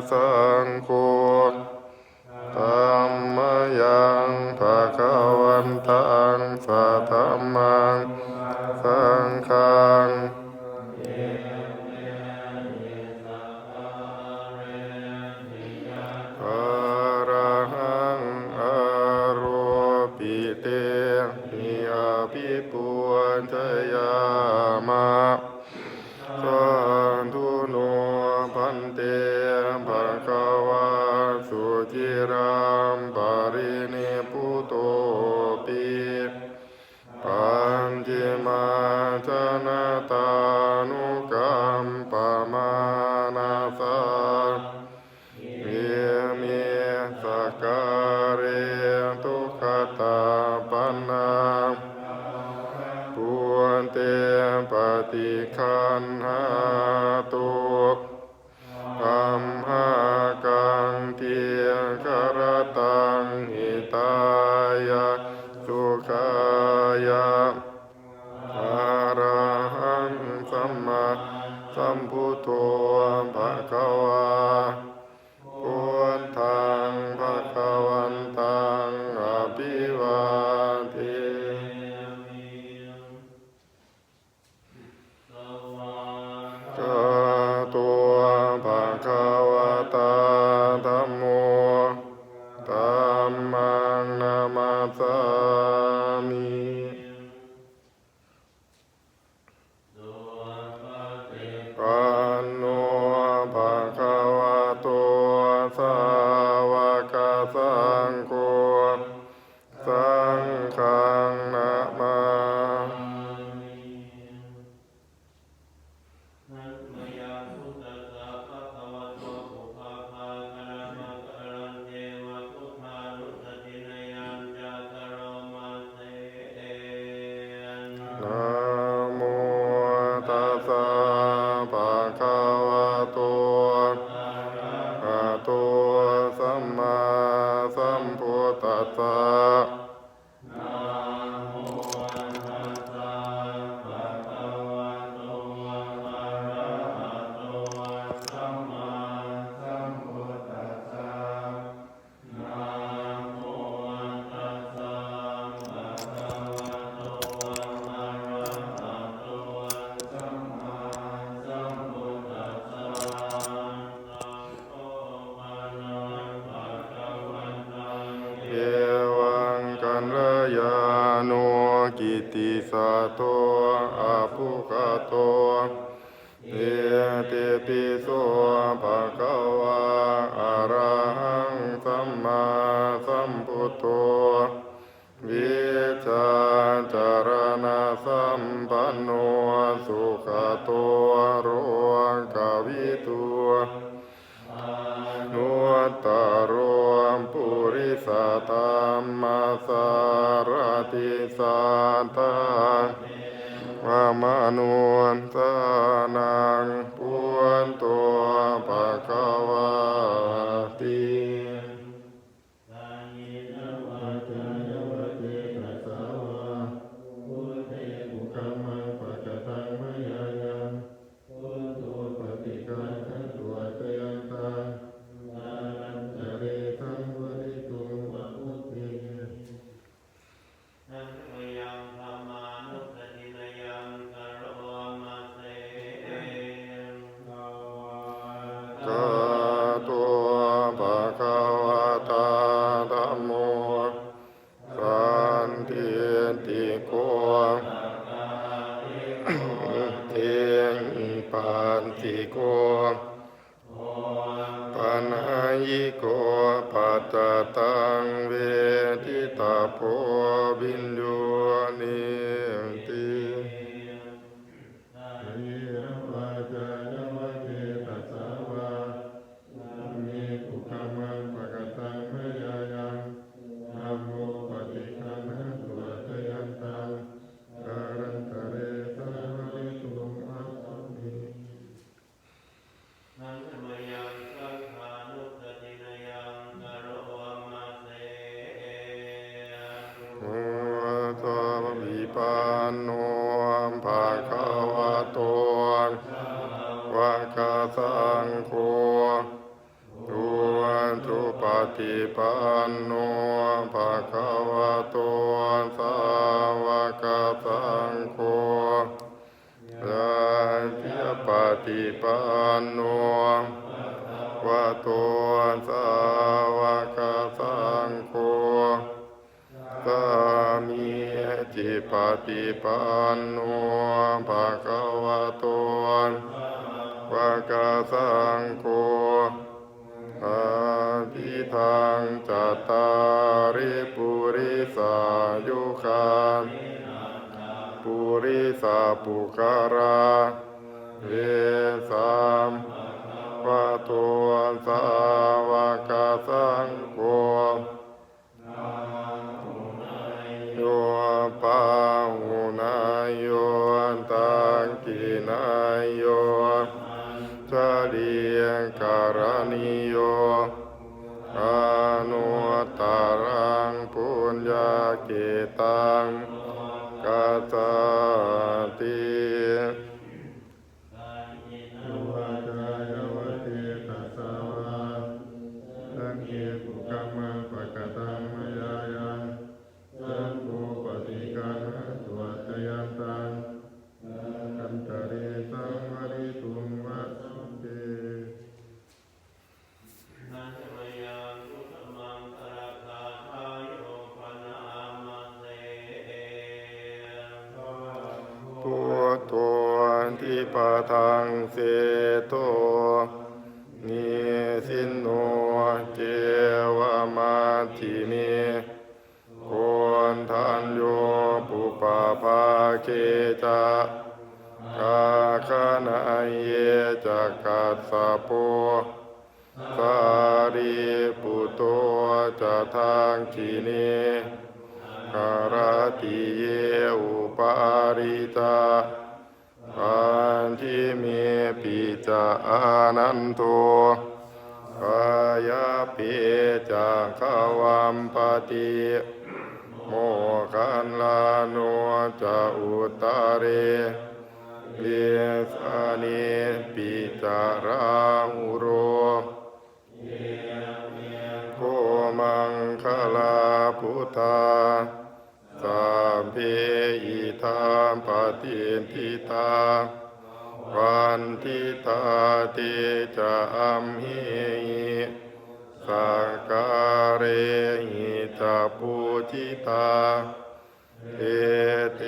Phạm 我 ขตัวโรกวิตัวนุตโรมปุริสตามมาสารติสาตาวามานวนสานัง ฏิปันโนวะโตสาวกสังโฆสามีจิปฏิปันโนภะคะวะโตวะกะสังโฆอาทิทังจัตตาริปุริสายุคาปุริสาปุการาเว ตัวสาวกสังโฆโยปาหุนายโยตังกินายโยจาริยการณิโยอนุตตรังปุญญาเกตัง จะทางคีเนการติเยอุปาริตาปันทิเมปิจานันโตกายเปจักขวัมปติโมคันลาโนจะอุตาเรเยสานิปิจาราหุโร มังคลาพุทธาสัพเพอิทามปฏิทิตาวันทิตาติจะอัมหิสักการะหิจะปูจิตาเอเต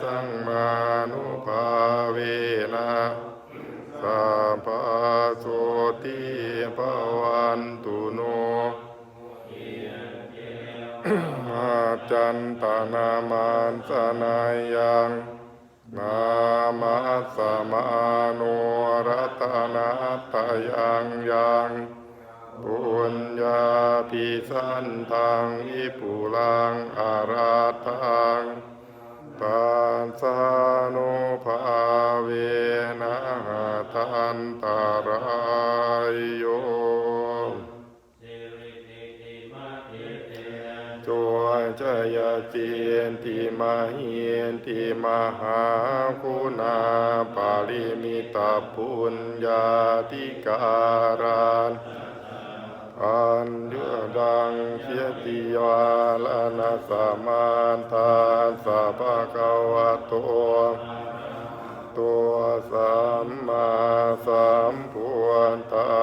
สังมานุภาเวนะสัพพะโสติภวันตุโน จันตนามานสนายังนามาสมาโนรัตนาตยังยังบุญญาภิสันทังอิปุลังอาราทังปัสสา ติมาเฮียนติมหาคุณาปาริมิตาปุญญาธิการานอันเดือดังเคียติวาลนาสมานทานสัพพะกวะโตตัวสัมมาสัมพุทธา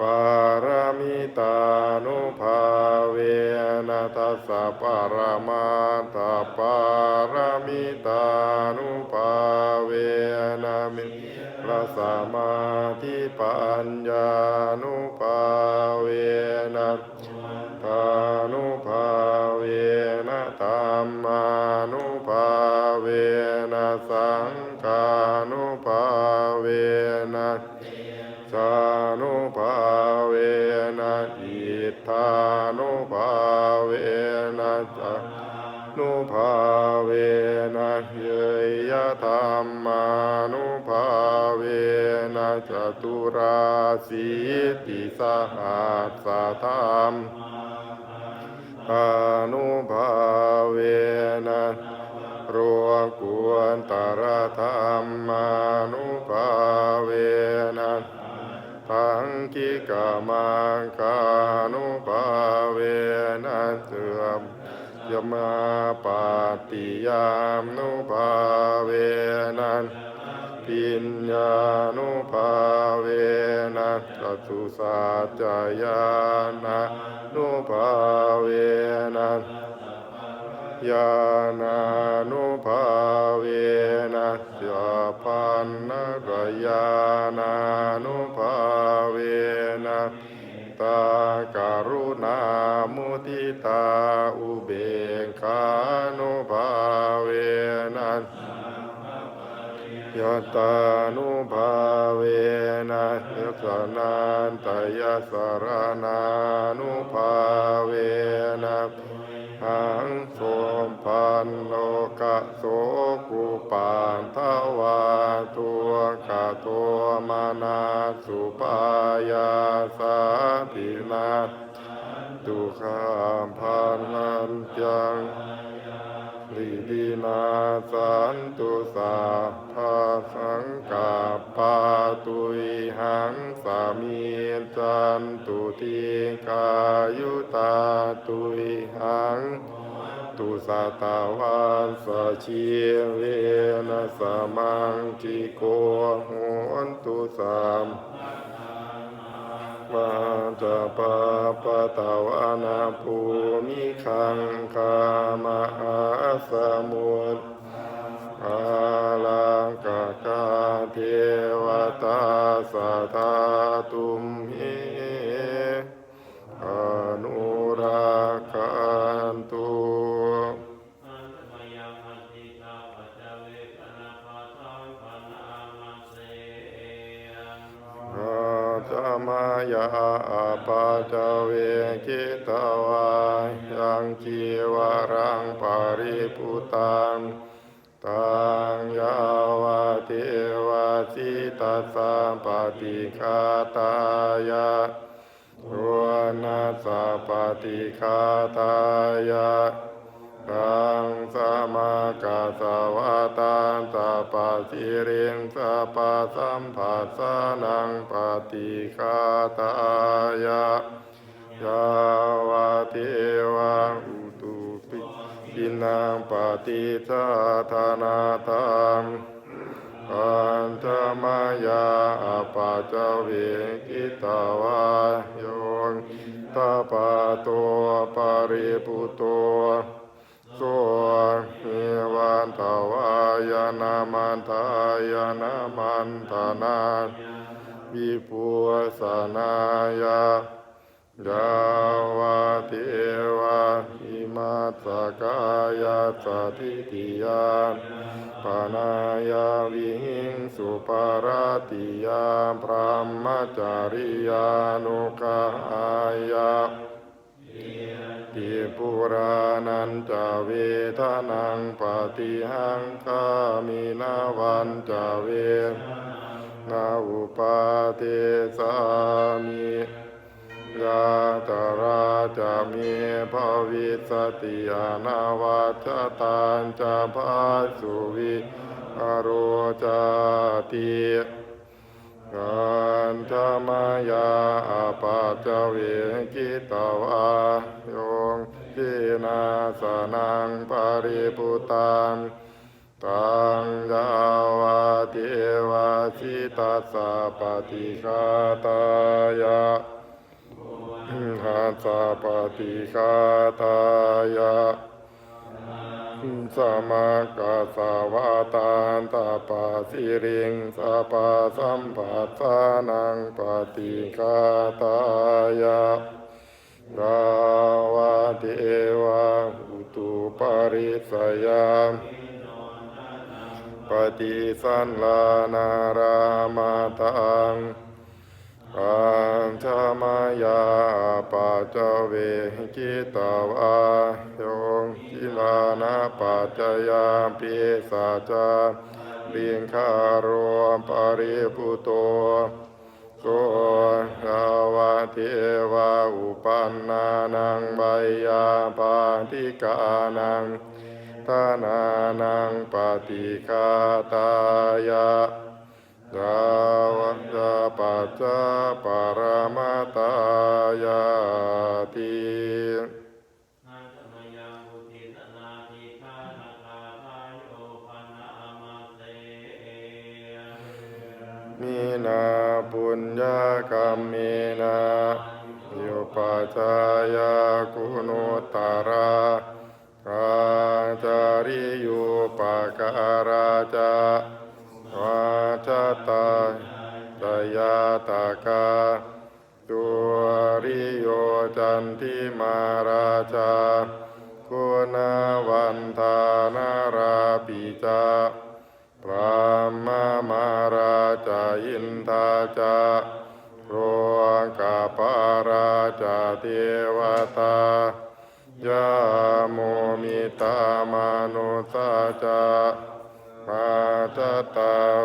ปารมิตานุภาเวนะตัสสะปารมาตาปารมิตานุภาเวนะมิพระสมมาธิปัญญานุภาเวนะ ธานุภาเวนะจักนุภาเวนะเยยธรรมานุภาเวนะจตุราสีติสหัสสะธรรมอนุภาเวนะรวงกุตรธรรมานุภาเวนะ ทังกิกามังคานุภาเวนะเถือมยมาปาติยามนุภาเวนะปิญญานุภาเวนะสัตสุสัจจายานุภาเวนะยานานุภาเวนะยาปันนะกยานานุภ ยตานุภาเวนะยะสนันตยะสารนานุภาเวนะหังโสมพันโลกะโสกุปานทวาตัวกะตัวมานาสุปายาสาตินาตุขามพันนันจังลิดีนาสันตุสา สังกาปาตุยหังสามีจันตุทีกายุตาตุยหังตุสัตวันสชีเวนะสมังจิโกโหนตุสามมาจะปะปะตะวานาภูมิคังคามหาสมุทร เทวตาสัทธาตุมเหอนุรากันตุอันตมยังอันติตาปัจจเวกนาคาทังปนามาเสยังอาจามายาอาปาจเวกิตวายังจีวรังปาริปุตังตังยาวาเทวา สิตัสสะปฏิคาตายะวนาสะปฏิคาตายะตังสมากัสวะตันตาปะสิริงสะปะสัมผัสสะนังปฏิคาตายะยาวะเทวะอุตุปิปินังปฏิจาธานาตัง ปัญจมายาอาปาจเวกิตาวาโยนตาปาตัวปาริปุตัวโสเมวันตวายานามันทายานามันทนาวิปัวสนายายาวาเทวาหิ มาสกายาสติติยาปานายาวิหิงสุปาราติยาพรหมจาริยานุกายาติปุรานันจเวทนังปฏิหังคามินาวันจเวนาอุปาเทสามิ ยาตราจะมีภวิสติอนาวัชตานจะพาสุวิอโรจาติกันธมายาอาปาจเวกิตวาโยงพินาสนังปริปุตังตังยาวาเทวาสิตัสสะปฏิฆาตายะ หาสาปฏิคาตายะสมากัสาวาตานตาปาสิริงสาปาสัมปัสานังปฏิคาตายะกาวาเทวาอุตุปาริสยามปฏิสันลานารามาตัง ปัญจมายาปาจเวกิตาวาโยงกิลานาปัจจยาปิสัจจาลิงคารวมปริปุโตโสภาวะเทวาอุปันนานังใบยาปาติกานังทานานังปฏิคาตายะ ยาวะจาปัจจาปรมาตายาตินาจมยังบุติตนาทิคานาคาทายโอปนามาเตมีนาปุญญากรรมเมนาโยปัจจายาคุณุตตราอาจาริโยปการาจา วาจตาตยาตากาตุริโยจันทิมาราชาคุณวันทานาราปิจาพระมมาราชาอินทาจาโรกาปาราชาเทวตายาโมมิตามานุสาจจา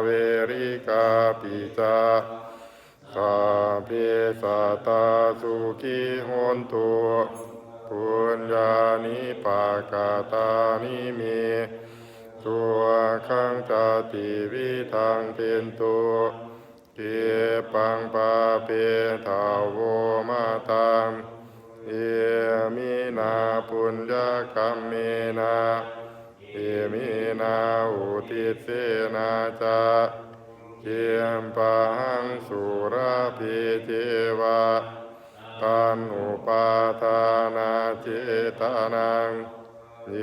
เวริกาปิจาสาเพสัตตาสุขีโหนตุปุญญานิปากาตานิเมตัวขังจาติวิทังเป็นตัวเกปังปาเปทาวโวมาตังเอมินาปุญญากรรมเมนา อมินาอุติเสนาจาเกียมปังสุราภิเทวะตันอุปาทานาเจตานัง เย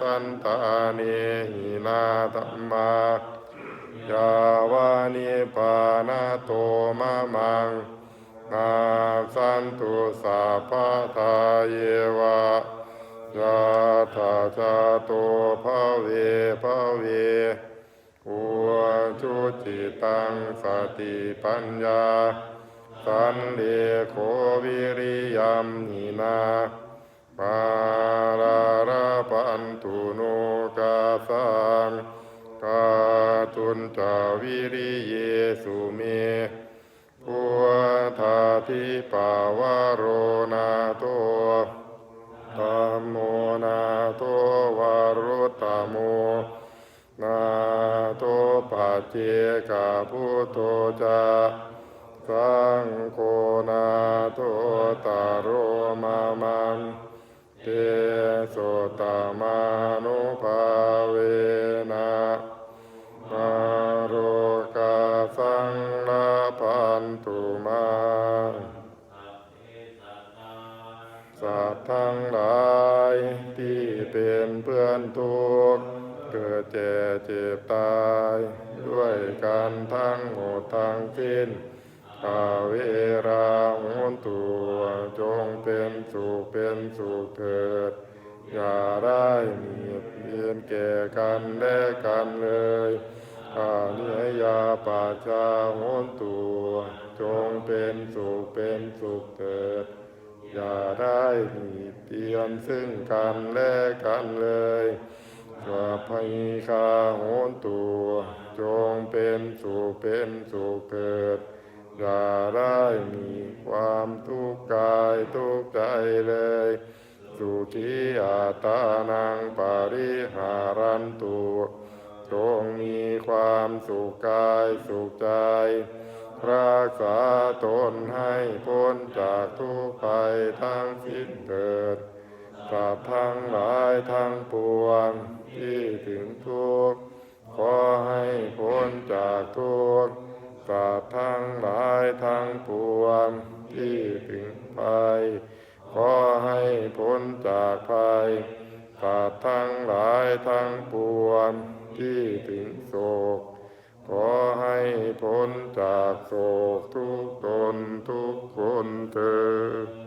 สันตานิหินาธรรมายาวานิปานาโตมะมังนาสันตุสาปะทาเยวะ ยาทาจาโตภะเวภะเวอุจุจิตังสติปัญญา สันเลโควิริยมหินาปาราราปันตุโนกาสังกาตุนจาวิริเยสุเมพุทธาทิปาวโรนาโต ตัมโมนาโตวารุตโมนาโตปัจเจกาพุทโธจาสังโฆนาโตตารโรมามังเตโสตมา ทุกข์เกิดเจ็บเจ็บตาย ด้วยกันทั้งหมดทั้งสิ้นอาเวราหุนตัวจงเป็นสุขเป็นสุขเถิด อย่าได้มีเบียนแก่กันและกันเลยอาเนิยาปาชาหุนตัวจงเป็นสุขเป็นสุขเถิด อย่าได้มี เตียนซึ่งกันและกันเลยสวภัยคาโหนตัว จงเป็นสุเป็นสุเกิดอย่าได้มีความทุกข์กายทุกข์ใจเลย สุขีอาตานังปาริหารันตุจงมีความสุขกายสุขใจ รักษาตนให้พ้นจากทุกข์ภัยทั้งสิ้นเถิดสัตว์ทั้งหลายทั้งปวงที่ถึงทุกข์ขอให้พ้นจากทุกข์สัตว์ทั้งหลายทั้งปวงที่ถึงภัยขอให้พ้นจากภัยสัตว์ทั้งหลายทั้งปวงที่ถึงโศก ขอให้พ้นจากโศกทุกตนทุกคนเถิด